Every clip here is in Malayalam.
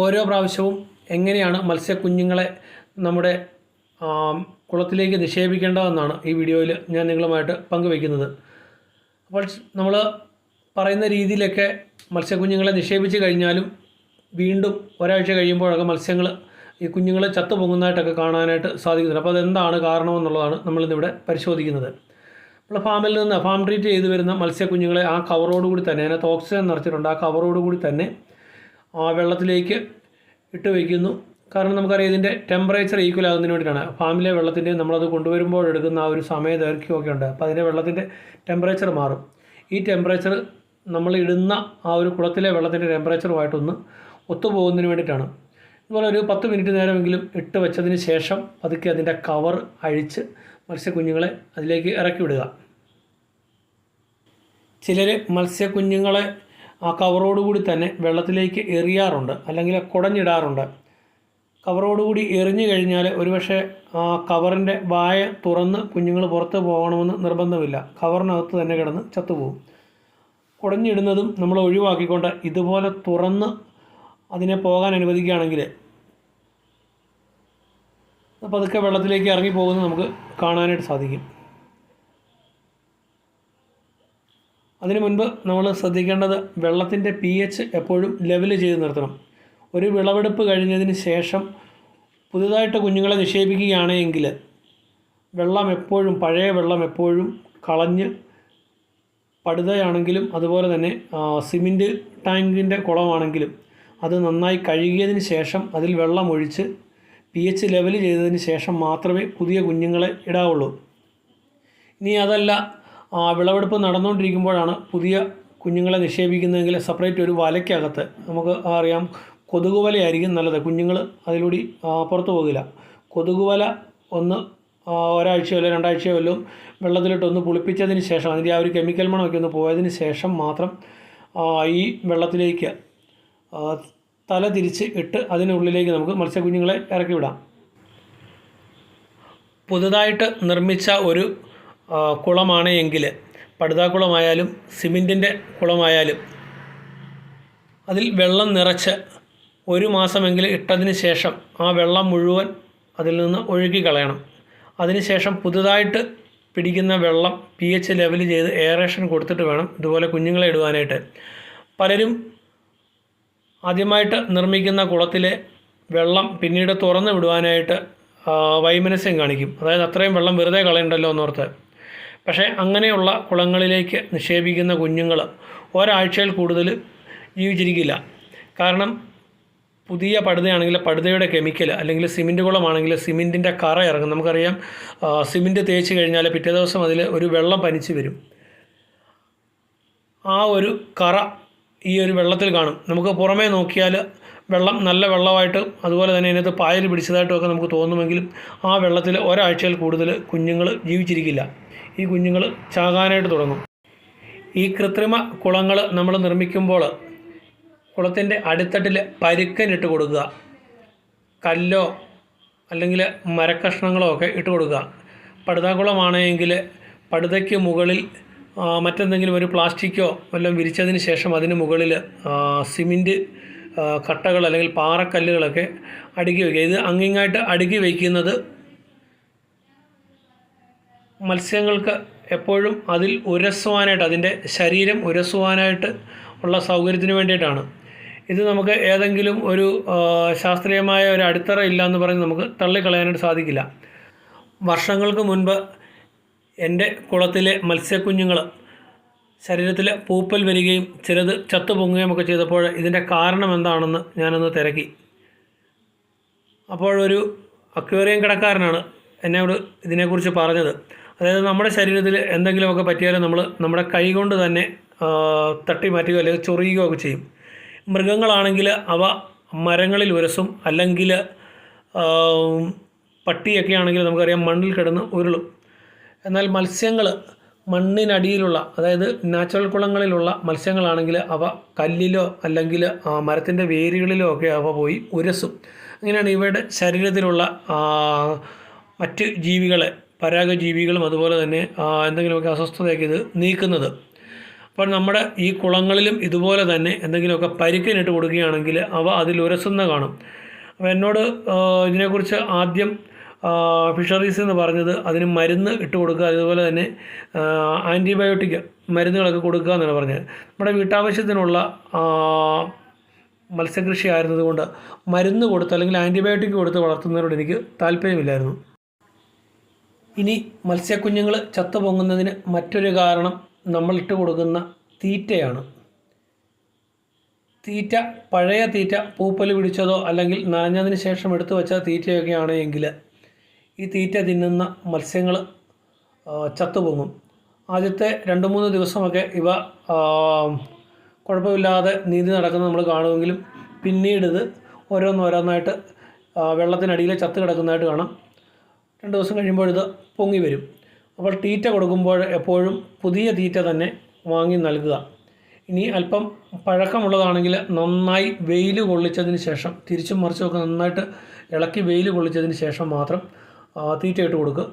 ഓരോ പ്രാവശ്യവും എങ്ങനെയാണ് മത്സ്യക്കുഞ്ഞുങ്ങളെ നമ്മുടെ കുളത്തിലേക്ക് നിക്ഷേപിക്കേണ്ടതെന്നാണ് ഈ വീഡിയോയിൽ ഞാൻ നിങ്ങളുമായിട്ട് പങ്കുവയ്ക്കുന്നത്. അപ്പോൾ നമ്മൾ പറയുന്ന രീതിയിലൊക്കെ മത്സ്യക്കുഞ്ഞുങ്ങളെ നിക്ഷേപിച്ച് കഴിഞ്ഞാലും വീണ്ടും ഒരാഴ്ച കഴിയുമ്പോഴൊക്കെ മത്സ്യങ്ങൾ ഈ കുഞ്ഞുങ്ങൾ ചത്തു പൊങ്ങുന്നതായിട്ടൊക്കെ കാണാനായിട്ട് സാധിക്കുന്നുണ്ട്. അപ്പോൾ അതെന്താണ് കാരണമെന്നുള്ളതാണ് നമ്മളിന്നിവിടെ പരിശോധിക്കുന്നത്. നമ്മൾ ഫാമിൽ നിന്ന് ഫാം ട്രീറ്റ് ചെയ്തു വരുന്ന മത്സ്യക്കുഞ്ഞുങ്ങളെ ആ കവറോടുകൂടി തന്നെ അതിനകത്ത് ഓക്സിജൻ നിറച്ചിട്ടുണ്ട് ആ കവറോടുകൂടി തന്നെ ആ വെള്ളത്തിലേക്ക് ഇട്ട് വയ്ക്കുന്നു. കാരണം നമുക്കറിയാം ഇതിന്റെ ടെമ്പറേച്ചർ ഈക്വൽ ആകുന്നതിന് വേണ്ടിയിട്ടാണ്. ഫാമിലെ വെള്ളത്തിന്റെ നമ്മളത് കൊണ്ടുവരുമ്പോൾ എടുക്കുന്ന ആ ഒരു സമയ ദൈർഘ്യമൊക്കെ ഉണ്ട് അപ്പോൾ അതിന്റെ വെള്ളത്തിന്റെ ടെമ്പറേച്ചർ മാറും. ഈ ടെമ്പറേച്ചർ നമ്മൾ ഇടുന്ന ആ ഒരു കുളത്തിലെ വെള്ളത്തിന്റെ ടെമ്പറേച്ചറുമായിട്ടൊന്ന് ഒത്തുപോകുന്നതിന് വേണ്ടിയിട്ടാണ്. അതുപോലെ ഒരു പത്ത് മിനിറ്റ് നേരമെങ്കിലും ഇട്ട് വെച്ചതിന് ശേഷം പതുക്കെ അതിന്റെ കവർ അഴിച്ച് മത്സ്യക്കുഞ്ഞുങ്ങളെ അതിലേക്ക് ഇറക്കി വിടുക. ചിലർ മത്സ്യക്കുഞ്ഞുങ്ങളെ ആ കവറോടുകൂടി തന്നെ വെള്ളത്തിലേക്ക് എറിയാറുണ്ട് അല്ലെങ്കിൽ കുടഞ്ഞിടാറുണ്ട്. കവറോടുകൂടി എറിഞ്ഞു കഴിഞ്ഞാൽ ഒരുപക്ഷെ ആ കവറിന്റെ വായ തുറന്ന് കുഞ്ഞുങ്ങൾ പുറത്ത് പോകണമെന്ന് നിർബന്ധമില്ല. കവറിനകത്ത് തന്നെ കിടന്ന് ചത്തുപോകും. കുടഞ്ഞിടുന്നതും നമ്മൾ ഒഴിവാക്കിക്കൊണ്ട് ഇതുപോലെ തുറന്ന് അതിനെ പോകാൻ അനുവദിക്കുകയാണെങ്കിൽ പതുക്കെ വെള്ളത്തിലേക്ക് ഇറങ്ങി പോകുന്നത് നമുക്ക് കാണാനായിട്ട് സാധിക്കും. അതിനു മുൻപ് നമ്മൾ ശ്രദ്ധിക്കേണ്ടത് വെള്ളത്തിന്റെ പി എച്ച് എപ്പോഴും ലെവൽ ചെയ്ത് നിർത്തണം. ഒരു വിളവെടുപ്പ് കഴിഞ്ഞതിന് ശേഷം പുതുതായിട്ട് കുഞ്ഞുങ്ങളെ നിക്ഷേപിക്കുകയാണെങ്കിൽ വെള്ളം എപ്പോഴും പഴയ വെള്ളം എപ്പോഴും കളഞ്ഞ് പടുതയാണെങ്കിലും അതുപോലെ തന്നെ സിമന്റ് ടാങ്കിന്റെ കുളമാണെങ്കിലും അത് നന്നായി കഴുകിയതിന് ശേഷം അതിൽ വെള്ളം ഒഴിച്ച് പി എച്ച് ലെവൽ ചെയ്തതിന് ശേഷം മാത്രമേ പുതിയ കുഞ്ഞുങ്ങളെ ഇടാവുള്ളൂ. ഇനി അതല്ല വിളവെടുപ്പ് നടന്നുകൊണ്ടിരിക്കുമ്പോഴാണ് പുതിയ കുഞ്ഞുങ്ങളെ നിക്ഷേപിക്കുന്നതെങ്കിൽ സെപ്പറേറ്റ് ഒരു വലയ്ക്കകത്ത് നമുക്ക് അറിയാം കൊതുക് വലയായിരിക്കും നല്ലത്. കുഞ്ഞുങ്ങൾ അതിലൂടെ ആ, പുറത്തു പോകില്ല. കൊതുക് വല ഒന്ന് ആ, ഒരാഴ്ചയോ അല്ല രണ്ടാഴ്ചയോ വല്ലതും വെള്ളത്തിലിട്ട് ഒന്ന് പുളിപ്പിച്ചതിന് ശേഷം അതിന്റെ ആ ഒരു കെമിക്കൽ മണമൊക്കെ ഒന്ന് പോയതിന് ശേഷം മാത്രം ഈ വെള്ളത്തിലേക്ക് ആ, തല തിരിച്ച് ഇട്ട് അതിനുള്ളിലേക്ക് നമുക്ക് മത്സ്യക്കുഞ്ഞുങ്ങളെ ഇറക്കി വിടാം. പുതുതായിട്ട് നിർമ്മിച്ച ഒരു ആ, കുളമാണ് എങ്കിൽ പടുതാക്കുളമായാലും സിമെന്റിന്റെ കുളമായാലും അതിൽ വെള്ളം നിറച്ച് ഒരു മാസമെങ്കിലും ഇട്ടതിന് ശേഷം ആ വെള്ളം മുഴുവൻ അതിൽ നിന്ന് ഒഴുകി കളയണം. അതിനുശേഷം പുതുതായിട്ട് പിടിക്കുന്ന വെള്ളം പി എച്ച് ലെവൽ ചെയ്ത് എയറേഷൻ കൊടുത്തിട്ട് വേണം ഇതുപോലെ കുഞ്ഞുങ്ങളെ ഇടുവാനായിട്ട്. പലരും ആദ്യമായിട്ട് നിർമ്മിക്കുന്ന കുളത്തിലെ വെള്ളം പിന്നീട് തുറന്നു വിടുവാനായിട്ട് വൈമനസ്യം കാണിക്കും. അതായത് അത്രയും വെള്ളം വെറുതെ കളയണ്ടല്ലോ എന്നോർത്ത് പക്ഷേ അങ്ങനെയുള്ള കുളങ്ങളിലേക്ക് നിക്ഷേപിക്കുന്ന കുഞ്ഞുങ്ങൾ ഒരാഴ്ചയിൽ കൂടുതൽ ജീവിച്ചിരിക്കില്ല. കാരണം പുതിയ പടുതയാണെങ്കിൽ പടുതയുടെ കെമിക്കൽ അല്ലെങ്കിൽ സിമന്റ് കുളമാണെങ്കിൽ സിമന്റിന്റെ കറ ഇറങ്ങും. നമുക്കറിയാം സിമന്റ് തേച്ച് കഴിഞ്ഞാൽ പിറ്റേ ദിവസം അതിൽ ഒരു വെള്ളം പനിച്ച് വരും. ആ ഒരു കറ ഈ ഒരു വെള്ളത്തിൽ കാണും. നമുക്ക് പുറമേ നോക്കിയാൽ വെള്ളം നല്ല വെള്ളമായിട്ട് അതുപോലെ തന്നെ അതിനകത്ത് പായൽ പിടിച്ചതായിട്ടും ഒക്കെ നമുക്ക് തോന്നുമെങ്കിലും ആ വെള്ളത്തിൽ ഒരാഴ്ചയിൽ കൂടുതൽ കുഞ്ഞുങ്ങൾ ജീവിച്ചിരിക്കില്ല. ഈ കുഞ്ഞുങ്ങൾ ചാകാനായിട്ട് തുടങ്ങും. ഈ കൃത്രിമ കുളങ്ങൾ നമ്മൾ നിർമ്മിക്കുമ്പോൾ കുളത്തിന്റെ അടിത്തട്ടിൽ പരുക്കനിട്ട് കൊടുക്കുക. കല്ലോ അല്ലെങ്കിൽ മരക്കഷ്ണങ്ങളോ ഒക്കെ ഇട്ട് കൊടുക്കുക. പടുതാക്കുളമാണെങ്കിൽ പടുതയ്ക്ക് മുകളിൽ മറ്റെന്തെങ്കിലും ഒരു പ്ലാസ്റ്റിക്കോ വല്ലതും വിരിച്ചതിന് ശേഷം അതിന് മുകളിൽ സിമെന്റ് കട്ടകൾ അല്ലെങ്കിൽ പാറക്കല്ലുകളൊക്കെ അടുക്കി വയ്ക്കുക. ഇത് അങ്ങിങ്ങായിട്ട് അടുക്കി വയ്ക്കുന്നത് മത്സ്യങ്ങൾക്ക് എപ്പോഴും അതിൽ ഉരസുവാനായിട്ട് അതിന്റെ ശരീരം ഉരസുവാനായിട്ട് ഉള്ള സൗകര്യത്തിന് വേണ്ടിയിട്ടാണ്. ഇത് നമുക്ക് ഏതെങ്കിലും ഒരു ശാസ്ത്രീയമായ ഒരു അടിത്തറ ഇല്ല എന്ന് പറഞ്ഞ് നമുക്ക് തള്ളിക്കളയാനായിട്ട് സാധിക്കില്ല. വർഷങ്ങൾക്ക് മുൻപ് എന്റെ കുളത്തിലെ മത്സ്യക്കുഞ്ഞുങ്ങൾ ശരീരത്തിൽ പൂപ്പൽ വരികയും ചിലത് ചത്തു പൊങ്ങുകയും ഒക്കെ ചെയ്തപ്പോൾ ഇതിന്റെ കാരണം എന്താണെന്ന് ഞാനൊന്ന് തിരക്കി. അപ്പോഴൊരു അക്വേറിയം കടക്കാരനാണ് എന്നോട് ഇതിനെക്കുറിച്ച് പറഞ്ഞത്. അതായത് നമ്മുടെ ശരീരത്തിൽ എന്തെങ്കിലുമൊക്കെ പറ്റിയാലും നമ്മൾ നമ്മുടെ കൈ കൊണ്ട് തന്നെ തട്ടി മാറ്റുകയോ അല്ലെങ്കിൽ ചൊറിയുകയോ ഒക്കെ ചെയ്യും. മൃഗങ്ങളാണെങ്കിൽ അവ മരങ്ങളിൽ ഉരസും അല്ലെങ്കിൽ പട്ടിയൊക്കെ ആണെങ്കിൽ നമുക്കറിയാം മണ്ണിൽ കിടന്ന് ഉരുളും. എന്നാൽ മത്സ്യങ്ങൾ മണ്ണിനടിയിലുള്ള അതായത് നാച്ചുറൽ കുളങ്ങളിലുള്ള മത്സ്യങ്ങളാണെങ്കിൽ അവ കല്ലിലോ അല്ലെങ്കിൽ മരത്തിന്റെ വേരുകളിലോ ഒക്കെ അവ പോയി ഉരസും. അങ്ങനെയാണ് ഇവയുടെ ശരീരത്തിലുള്ള മറ്റ് ജീവികളെ പരാഗജീവികളും അതുപോലെ തന്നെ എന്തെങ്കിലുമൊക്കെ അസ്വസ്ഥതയൊക്കെ ഇത് നീക്കുന്നത്. അപ്പോൾ നമ്മുടെ ഈ കുളങ്ങളിലും ഇതുപോലെ തന്നെ എന്തെങ്കിലുമൊക്കെ പരിക്കനിട്ട് കൊടുക്കുകയാണെങ്കിൽ അവ അതിൽ ഉരസുന്ന കാണും. അപ്പോൾ എന്നോട് ഇതിനെക്കുറിച്ച് ആദ്യം ഫിഷറീസ് എന്ന് പറഞ്ഞത് അതിന് മരുന്ന് ഇട്ട് കൊടുക്കുക അതുപോലെ തന്നെ ആന്റിബയോട്ടിക് മരുന്നുകളൊക്കെ കൊടുക്കുക എന്നാണ് പറഞ്ഞത്. നമ്മുടെ വീട്ടാവശ്യത്തിനുള്ള മത്സ്യകൃഷി ആയിരുന്നതുകൊണ്ട് മരുന്ന് കൊടുത്ത് അല്ലെങ്കിൽ ആന്റിബയോട്ടിക് കൊടുത്ത് വളർത്തുന്നതിനോട് എനിക്ക് താല്പര്യമില്ലായിരുന്നു. ഇനി മത്സ്യക്കുഞ്ഞുങ്ങൾ ചത്തു പൊങ്ങുന്നതിന് മറ്റൊരു കാരണം നമ്മളിട്ട് കൊടുക്കുന്ന തീറ്റയാണ്. തീറ്റ പഴയ തീറ്റ പൂപ്പൽ പിടിച്ചതോ അല്ലെങ്കിൽ നനഞ്ഞതിന് ശേഷം എടുത്തു വെച്ച തീറ്റയൊക്കെ ഈ തീറ്റ തിന്നുന്ന മത്സ്യങ്ങൾ ചത്തുപൊങ്ങും. ആദ്യത്തെ രണ്ട് മൂന്ന് ദിവസമൊക്കെ ഇവ കുഴപ്പമില്ലാതെ നീന്തി നടക്കുന്നത് നമ്മൾ കാണുമെങ്കിലും പിന്നീട് ഇത് ഓരോന്നോരോന്നായിട്ട് വെള്ളത്തിനടിയിൽ ചത്ത് കിടക്കുന്നതായിട്ട് കാണാം. രണ്ട് ദിവസം കഴിയുമ്പോൾ ഇത് പൊങ്ങി വരും. അപ്പോൾ തീറ്റ കൊടുക്കുമ്പോൾ എപ്പോഴും പുതിയ തീറ്റ തന്നെ വാങ്ങി നൽകുക. ഇനി അല്പം പഴക്കമുള്ളതാണെങ്കിൽ നന്നായി വെയിൽ കൊള്ളിച്ചതിന് ശേഷം തിരിച്ചും മറിച്ചുമൊക്കെ നന്നായിട്ട് ഇളക്കി വെയിൽ കൊള്ളിച്ചതിന് ശേഷം മാത്രം തീറ്റയിട്ട് കൊടുക്കുക.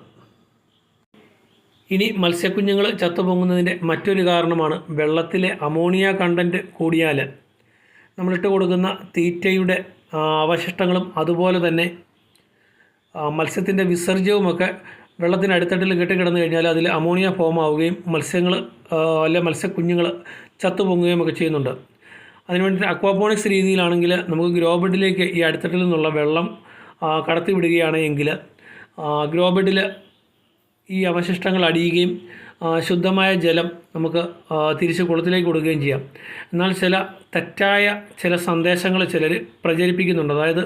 ഇനി മത്സ്യക്കുഞ്ഞുങ്ങൾ ചത്തുപൊങ്ങുന്നതിന്റെ മറ്റൊരു കാരണമാണ് വെള്ളത്തിലെ അമോണിയ കണ്ടന്റ് കൂടിയാൽ. നമ്മളിട്ട് കൊടുക്കുന്ന തീറ്റയുടെ അവശിഷ്ടങ്ങളും അതുപോലെ തന്നെ മത്സ്യത്തിന്റെ വിസർജ്യവുമൊക്കെ വെള്ളത്തിനടുത്തട്ടിൽ കെട്ടിക്കിടന്നു കഴിഞ്ഞാൽ അതിൽ അമോണിയ ഫോം ആവുകയും മത്സ്യങ്ങൾ അല്ലെ മത്സ്യക്കുഞ്ഞുങ്ങൾ ചത്തുപൊങ്ങുകയും ഒക്കെ ചെയ്യുന്നുണ്ട്. അതിനുവേണ്ടി അക്വാപോണിക്സ് രീതിയിലാണെങ്കിൽ നമുക്ക് ഗ്രോ ബെഡിലേക്ക് ഈ അടിത്തട്ടിൽ നിന്നുള്ള വെള്ളം കടത്തിവിടുകയാണ് എങ്കിൽ വിടുകയാണെങ്കിൽ ഗ്രോ ബെഡിൽ ഈ അവശിഷ്ടങ്ങൾ അടിയുകയും ശുദ്ധമായ ജലം നമുക്ക് തിരിച്ച് കുളത്തിലേക്ക് കൊടുക്കുകയും ചെയ്യാം. എന്നാൽ ചില തെറ്റായ ചില സന്ദേശങ്ങൾ ചിലർ പ്രചരിപ്പിക്കുന്നുണ്ട്. അതായത്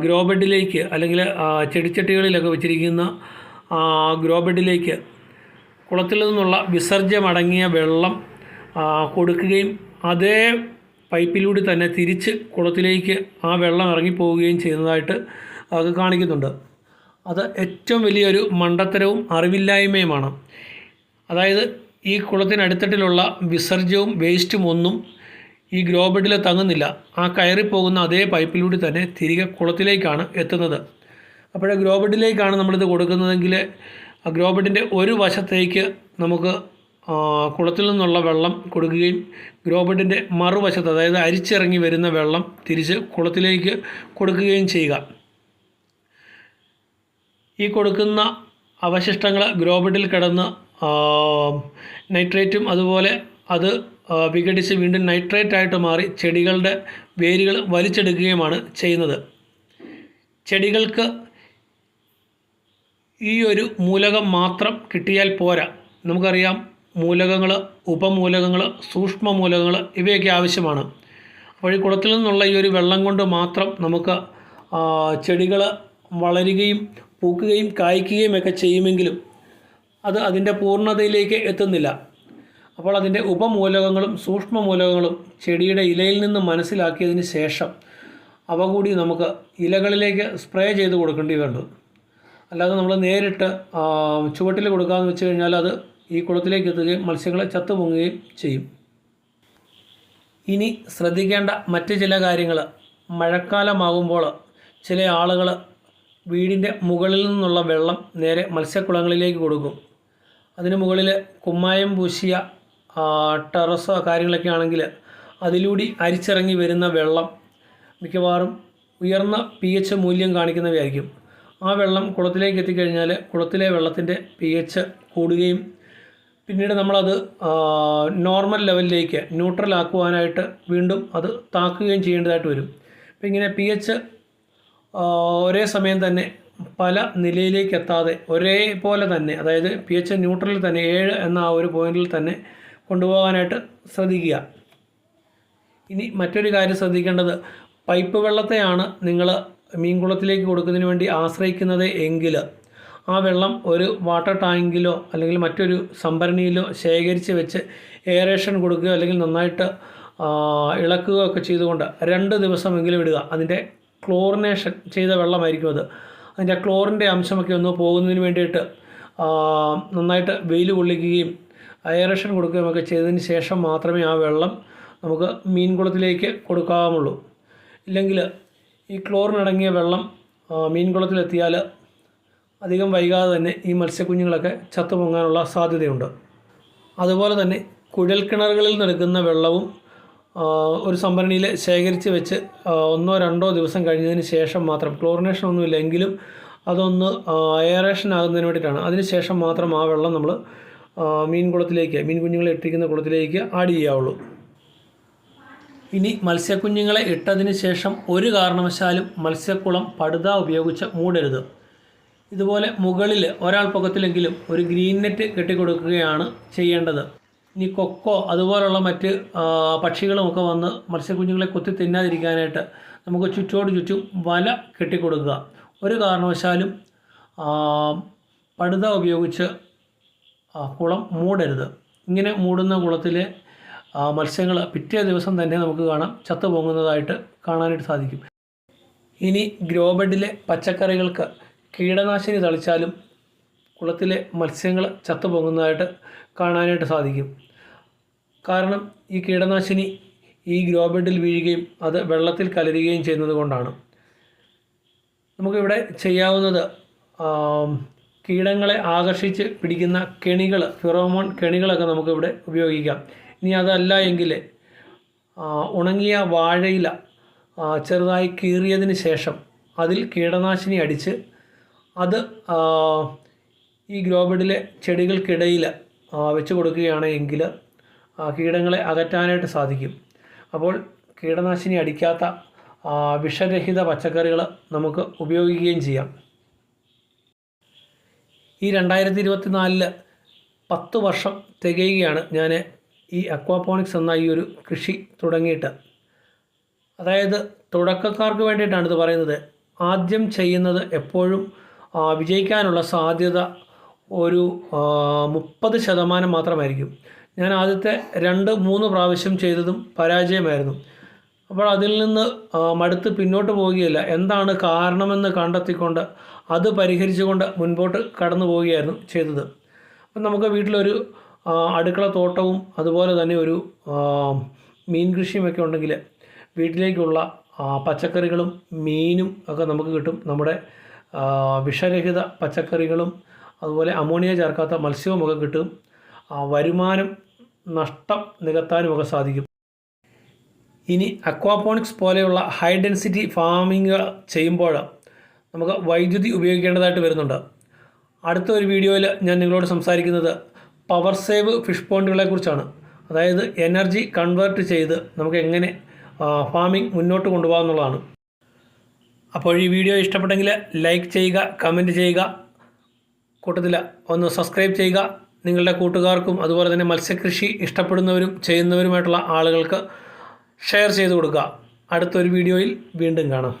ഗ്രോ ബെഡിലേക്ക് അല്ലെങ്കിൽ ചെടിച്ചട്ടികളിലൊക്കെ വെച്ചിരിക്കുന്ന ഗ്രോ ബെഡിലേക്ക് കുളത്തിൽ നിന്നുള്ള വിസർജ്യമടങ്ങിയ വെള്ളം കൊടുക്കുകയും അതേ പൈപ്പിലൂടെ തന്നെ തിരിച്ച് കുളത്തിലേക്ക് ആ വെള്ളം ഇറങ്ങിപ്പോവുകയും ചെയ്യുന്നതായിട്ട് അത് കാണിക്കുന്നുണ്ട്. അത് ഏറ്റവും വലിയൊരു മണ്ടത്തരവും അറിവില്ലായ്മയുമാണ്. അതായത് ഈ കുളത്തിനടുത്തട്ടിലുള്ള വിസർജ്യവും വേസ്റ്റും ഒന്നും ഈ ഗ്രോ ബെഡിൽ തങ്ങുന്നില്ല. ആ കയറിപ്പോകുന്ന അതേ പൈപ്പിലൂടെ തന്നെ തിരികെ കുളത്തിലേക്കാണ് എത്തുന്നത്. അപ്പോൾ ഗ്രോ ബെഡിലേക്കാണ് നമ്മളിത് കൊടുക്കുന്നതെങ്കിൽ ആ ഗ്രോ ബെഡിന്റെ ഒരു വശത്തേക്ക് നമുക്ക് കുളത്തിൽ നിന്നുള്ള വെള്ളം കൊടുക്കുകയും ഗ്രോ ബെഡിന്റെ മറുവശത്ത് അതായത് അരിച്ചിറങ്ങി വരുന്ന വെള്ളം തിരിച്ച് കുളത്തിലേക്ക് കൊടുക്കുകയും ചെയ്യുക. ഈ കൊടുക്കുന്ന അവശിഷ്ടങ്ങൾ ഗ്രോ ബെഡിൽ കിടന്ന് നൈട്രേറ്റും അതുപോലെ അത് വിഘടിച്ച് വീണ്ടും നൈട്രേറ്റ് ആയിട്ട് മാറി ചെടികളുടെ വേരുകൾ വലിച്ചെടുക്കുകയുമാണ് ചെയ്യുന്നത്. ചെടികൾക്ക് ഈ ഒരു മൂലകം മാത്രം കിട്ടിയാൽ പോരാ. നമുക്കറിയാം മൂലകങ്ങൾ ഉപമൂലകങ്ങൾ സൂക്ഷ്മ മൂലകങ്ങൾ ഇവയൊക്കെ ആവശ്യമാണ്. അപ്പോൾ ഈ കുളത്തിൽ നിന്നുള്ള ഈ ഒരു വെള്ളം കൊണ്ട് മാത്രം നമുക്ക് ചെടികൾ വളരുകയും പൂക്കുകയും കായ്ക്കുകയും ഒക്കെ ചെയ്യുമെങ്കിലും അത് അതിന്റെ പൂർണതയിലേക്ക് എത്തുന്നില്ല. അപ്പോൾ അതിന്റെ ഉപമൂലകങ്ങളും സൂക്ഷ്മമൂലകങ്ങളും ചെടിയുടെ ഇലയിൽ നിന്ന് മനസ്സിലാക്കിയതിന് ശേഷം അവ കൂടി നമുക്ക് ഇലകളിലേക്ക് സ്പ്രേ ചെയ്ത് കൊടുക്കേണ്ടി വേണ്ടു അല്ലാതെ നമ്മൾ നേരിട്ട് ചുവട്ടിൽ കൊടുക്കാമെന്ന് വെച്ച് കഴിഞ്ഞാൽ അത് ഈ കുളത്തിലേക്ക് എത്തുകയും മത്സ്യങ്ങളെ ചത്തു പൊങ്ങുകയും ചെയ്യും. ഇനി ശ്രദ്ധിക്കേണ്ട മറ്റ് ചില കാര്യങ്ങൾ മഴക്കാലമാകുമ്പോൾ ചില ആളുകൾ വീടിന്റെ മുകളിൽ നിന്നുള്ള വെള്ളം നേരെ മത്സ്യക്കുളങ്ങളിലേക്ക് കൊടുക്കും. അതിന് മുകളിൽ കുമ്മായം പൂശിയ ടെറസോ കാര്യങ്ങളൊക്കെ ആണെങ്കിൽ അതിലൂടെ അരിച്ചിറങ്ങി വരുന്ന വെള്ളം മിക്കവാറും ഉയർന്ന പി എച്ച് മൂല്യം കാണിക്കുന്നവയായിരിക്കും. ആ വെള്ളം കുളത്തിലേക്ക് എത്തിക്കഴിഞ്ഞാൽ കുളത്തിലെ വെള്ളത്തിന്റെ പി എച്ച് കൂടുകയും പിന്നീട് നമ്മളത് നോർമൽ ലെവലിലേക്ക് ന്യൂട്രൽ ആക്കുവാനായിട്ട് വീണ്ടും അത് താക്കുകയും ചെയ്യേണ്ടതായിട്ട് വരും. അപ്പം ഇങ്ങനെ പി എച്ച് ഒരേ സമയം തന്നെ പല നിലയിലേക്ക് എത്താതെ ഒരേപോലെ തന്നെ അതായത് പി എച്ച് ന്യൂട്രലിൽ തന്നെ ഏഴ് എന്ന ആ ഒരു പോയിന്റിൽ തന്നെ കൊണ്ടുപോകാനായിട്ട് ശ്രദ്ധിക്കുക. ഇനി മറ്റൊരു കാര്യം ശ്രദ്ധിക്കേണ്ടത് പൈപ്പ് വെള്ളത്തെയാണ് നിങ്ങൾ മീൻകുളത്തിലേക്ക് കൊടുക്കുന്നതിന് വേണ്ടി ആശ്രയിക്കുന്നത് എങ്കിൽ ആ വെള്ളം ഒരു വാട്ടർ ടാങ്കിലോ അല്ലെങ്കിൽ മറ്റൊരു സംഭരണിയിലോ ശേഖരിച്ച് വെച്ച് എയറേഷൻ കൊടുക്കുക അല്ലെങ്കിൽ നന്നായിട്ട് ഇളക്കുക ഒക്കെ ചെയ്തുകൊണ്ട് രണ്ട് ദിവസമെങ്കിലും ഇടുക. അതിന്റെ ക്ലോറിനേഷൻ ചെയ്ത വെള്ളമായിരിക്കും അത്. അതിന്റെ ക്ലോറിന്റെ അംശമൊക്കെ ഒന്ന് പോകുന്നതിന് വേണ്ടിയിട്ട് നന്നായിട്ട് വെയിൽ കൊള്ളിക്കുകയും എയറേഷൻ കൊടുക്കുകയൊക്കെ ചെയ്തതിന് ശേഷം മാത്രമേ ആ വെള്ളം നമുക്ക് മീൻ കുളത്തിലേക്ക് കൊടുക്കാവുള്ളൂ. ഇല്ലെങ്കിൽ ഈ ക്ലോറിനടങ്ങിയ വെള്ളം മീൻ മീൻകുളത്തിലെത്തിയാൽ അധികം വൈകാതെ തന്നെ ഈ മത്സ്യക്കുഞ്ഞുങ്ങളൊക്കെ ചത്തുപൊങ്ങാനുള്ള സാധ്യതയുണ്ട്. അതുപോലെ തന്നെ കുഴൽക്കിണറുകളിൽ നിന്നെടുക്കുന്ന വെള്ളവും ഒരു സംഭരണിയിൽ ശേഖരിച്ച് വെച്ച് ഒന്നോ രണ്ടോ ദിവസം കഴിഞ്ഞതിന് ശേഷം മാത്രം ക്ലോറിനേഷൻ ഒന്നുമില്ലെങ്കിലും അതൊന്ന് എയറേഷൻ ആകുന്നതിന് വേണ്ടിയിട്ടാണ്. അതിന് ശേഷം മാത്രം ആ വെള്ളം നമ്മൾ മീൻ കുളത്തിലേക്ക് മീൻ കുഞ്ഞുങ്ങളെ ഇട്ടിരിക്കുന്ന കുളത്തിലേക്ക് ആഡ് ചെയ്യാവുള്ളൂ. ഇനി മത്സ്യക്കുഞ്ഞുങ്ങളെ ഇട്ടതിന് ശേഷം ഒരു കാരണവശാലും മത്സ്യക്കുളം പടുത ഉപയോഗിച്ച് മൂടരുത്. ഇതുപോലെ മുകളിൽ ഒരാൾ പൊക്കത്തിലെങ്കിലും ഒരു ഗ്രീൻ നെറ്റ് കെട്ടിക്കൊടുക്കുകയാണ് ചെയ്യേണ്ടത്. ഇനി കൊക്കോ അതുപോലുള്ള മറ്റ് പക്ഷികളുമൊക്കെ വന്ന് മത്സ്യക്കുഞ്ഞുങ്ങളെ കൊത്തി തിന്നാതിരിക്കാനായിട്ട് നമുക്ക് ചുറ്റോട് ചുറ്റും വല കെട്ടിക്കൊടുക്കുക. ഒരു കാരണവശാലും പടുത ഉപയോഗിച്ച് കുളം മൂടരുത്. ഇങ്ങനെ മൂടുന്ന കുളത്തിലെ മത്സ്യങ്ങൾ പിറ്റേ ദിവസം തന്നെ നമുക്ക് കാണാം. ചത്തു പൊങ്ങുന്നതായിട്ട് കാണാനായിട്ട് സാധിക്കും. ഇനി ഗ്രോ ബെഡിലെ പച്ചക്കറികൾക്ക് കീടനാശിനി തളിച്ചാലും കുളത്തിലെ മത്സ്യങ്ങൾ ചത്തു പൊങ്ങുന്നതായിട്ട് കാണാനായിട്ട് സാധിക്കും. കാരണം ഈ കീടനാശിനി ഈ ഗ്രോ ബെഡിൽ വീഴുകയും അത് വെള്ളത്തിൽ കലരുകയും ചെയ്യുന്നത് കൊണ്ടാണ്. നമുക്കിവിടെ ചെയ്യാവുന്നത് കീടങ്ങളെ ആകർഷിച്ച് പിടിക്കുന്ന കെണികൾ ഫിറോമോൺ കെണികളൊക്കെ നമുക്കിവിടെ ഉപയോഗിക്കാം. ഇനി അതല്ല എങ്കിൽ ഉണങ്ങിയ വാഴയില ചെറുതായി കീറിയതിന് ശേഷം അതിൽ കീടനാശിനി അടിച്ച് അത് ഈ ഗ്രോബഡിലെ ചെടികൾക്കിടയിൽ വെച്ച് കൊടുക്കുകയാണെങ്കിൽ കീടങ്ങളെ അകറ്റാനായിട്ട് സാധിക്കും. അപ്പോൾ കീടനാശിനി അടിക്കാത്ത വിഷരഹിത പച്ചക്കറികൾ നമുക്ക് ഉപയോഗിക്കുകയും ചെയ്യാം. ഈ രണ്ടായിരത്തി ഇരുപത്തി നാലിൽ പത്ത് വർഷം തികയുകയാണ് ഞാൻ ഈ അക്വാപോണിക്സ് എന്ന ഈ ഒരു കൃഷി തുടങ്ങിയിട്ട്. അതായത് തുടക്കക്കാർക്ക് വേണ്ടിയിട്ടാണ് ഇത് പറയുന്നത്. ആദ്യം ചെയ്യുന്നത് എപ്പോഴും വിജയിക്കാനുള്ള സാധ്യത ഒരു മുപ്പത് ശതമാനം മാത്രമായിരിക്കും. ഞാൻ ആദ്യത്തെ രണ്ട് മൂന്ന് പ്രാവശ്യം ചെയ്തതും പരാജയമായിരുന്നു. അപ്പോൾ അതിൽ നിന്ന് മടുത്ത് പിന്നോട്ട് പോവുകയില്ല. എന്താണ് കാരണമെന്ന് കണ്ടെത്തിക്കൊണ്ട് അത് പരിഹരിച്ചുകൊണ്ട് മുൻപോട്ട് കടന്നു പോവുകയായിരുന്നു ചെയ്തത്. അപ്പം നമുക്ക് വീട്ടിലൊരു അടുക്കള തോട്ടവും അതുപോലെ തന്നെ ഒരു മീൻ മീൻ കൃഷിയുമൊക്കെ ഉണ്ടെങ്കിൽ വീട്ടിലേക്കുള്ള പച്ചക്കറികളും മീനും ഒക്കെ നമുക്ക് കിട്ടും. നമ്മുടെ വിഷരഹിത പച്ചക്കറികളും അതുപോലെ അമോണിയ ചേർക്കാത്ത മത്സ്യവുമൊക്കെ കിട്ടും. വരുമാനം നഷ്ടം നികത്താനുമൊക്കെ സാധിക്കും. ഇനി അക്വാപോണിക്സ് പോലെയുള്ള ഹൈ ഡെൻസിറ്റി ഫാമിങ് ചെയ്യുമ്പോൾ നമുക്ക് വൈദ്യുതി ഉപയോഗിക്കേണ്ടതായിട്ട് വരുന്നുണ്ട്. അടുത്ത ഒരു വീഡിയോയിൽ ഞാൻ നിങ്ങളോട് സംസാരിക്കുന്നത് പവർ സേവ് ഫിഷ് പോണ്ടുകളെ കുറിച്ചാണ്. അതായത് എനർജി കൺവേർട്ട് ചെയ്ത് നമുക്ക് എങ്ങനെ ഫാമിംഗ് മുന്നോട്ട് കൊണ്ടുപോകാം എന്നുള്ളതാണ്. അപ്പോൾ ഈ വീഡിയോ ഇഷ്ടപ്പെട്ടെങ്കിൽ ലൈക്ക് ചെയ്യുക കമന്റ് ചെയ്യുക. കൂട്ടത്തിൽ ഒന്ന് സബ്സ്ക്രൈബ് ചെയ്യുക. നിങ്ങളുടെ കൂട്ടുകാർക്കും അതുപോലെ തന്നെ മത്സ്യകൃഷി ഇഷ്ടപ്പെടുന്നവരും ചെയ്യുന്നവരുമായിട്ടുള്ള ആളുകൾക്ക് ഷെയർ ചെയ്ത് കൊടുക്കുക. അടുത്തൊരു വീഡിയോയിൽ വീണ്ടും കാണാം.